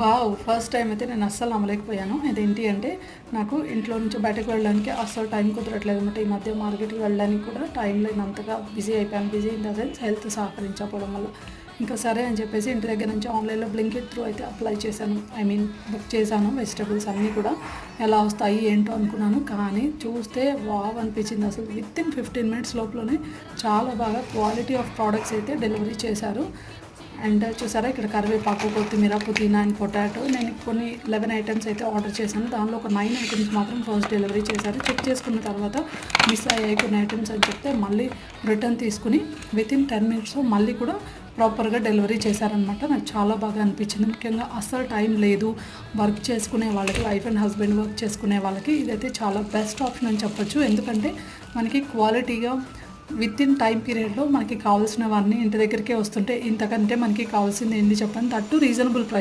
Wow first time అయితే నేను అస్సలు నమ్మలేకపోయాను. ఇదేంటి అంటే నాకు ఇంట్లో నుంచి బయటకు వెళ్ళడానికి అస్సలు టైం కుదరట్లేదు అనమాట ఈ మధ్య మార్కెట్కి వెళ్ళడానికి కూడా టైం లేనంతగా బిజీ అయిపోయాను. Busy in the sense health సహకరించకపోవడం వల్ల. ఇంకా సరే అని చెప్పేసి ఇంటి దగ్గర నుంచి ఆన్లైన్లో బ్లింకెట్ త్రూ అయితే అప్లై చేశాను. ఐ మీన్ బుక్ చేశాను. వెజిటబుల్స్ అన్నీ కూడా ఎలా వస్తాయి ఏంటో అనుకున్నాను. కానీ చూస్తే వావ్ అనిపించింది అసలు. విత్ ఇన్ ఫిఫ్టీన్ మినిట్స్ లోపలనే చాలా బాగా క్వాలిటీ ఆఫ్ ప్రోడక్ట్స్ అయితే డెలివరీ చేశారు. అండ్ చూసారా ఇక్కడ కరివేపాకు కొత్తిమీర పుదీనా అండ్ పొటాటో. నేను కొన్ని లెవెన్ ఐటమ్స్ అయితే ఆర్డర్ చేశాను. దానిలో ఒక నైన్ ఐటమ్స్ మాత్రం ఫస్ట్ డెలివరీ చేశారు. చెక్ చేసుకున్న తర్వాత మిస్ అయ్యాయి కొన్ని ఐటమ్స్ అని చెప్తే మళ్ళీ రిటర్న్ తీసుకుని విత్ ఇన్ టెన్ మినిట్స్లో మళ్ళీ కూడా ప్రాపర్గా డెలివరీ చేశారనమాట నాకు చాలా బాగా అనిపించింది. ముఖ్యంగా అస్సలు టైం లేదు. వర్క్ చేసుకునే వాళ్ళకి వైఫ్ అండ్ హస్బెండ్ వర్క్ చేసుకునే వాళ్ళకి ఇదైతే చాలా బెస్ట్ ఆప్షన్ అని చెప్పొచ్చు. ఎందుకంటే మనకి క్వాలిటీగా విత్ ఇన్ టైం పీరియడ్లో మనకి కావాల్సినవన్నీ ఇంటి దగ్గరికే వస్తుంటే ఇంతకంటే మనకి కావాల్సింది ఏంటి చెప్పండి? That reasonable price